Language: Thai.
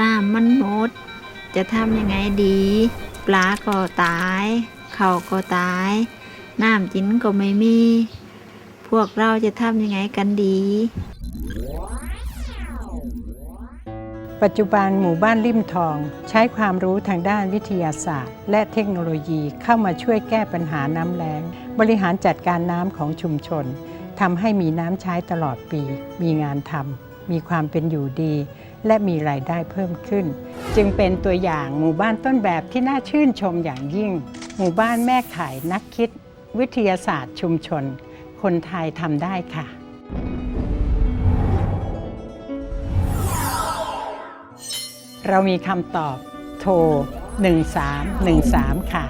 น้ำมันหมด จะทำยังไงดี ปลาก็ตายเขาก็ตาย น้ำกินก็ไม่มี พวกเราจะทำยังไงกันดี ปัจจุบันหมู่บ้านริมทอง ใช้ความรู้ทางด้านวิทยาศาสตร์ และเทคโนโลยีเข้ามาช่วยแก้ปัญหาน้ำแล้ง บริหารจัดการน้ำของชุมชนทำให้มีน้ำใช้ตลอดปี มีงานทำ มีความเป็นอยู่ดี และมีรายได้เพิ่มขึ้น จึงเป็นตัวอย่างหมู่บ้านต้นแบบที่น่าชื่นชมอย่างยิ่ง หมู่บ้านแม่ข่ายนักคิด วิทยาศาสตร์ชุมชน คนไทยทำได้ค่ะเรามีคำตอบโทร 1313 ค่ะ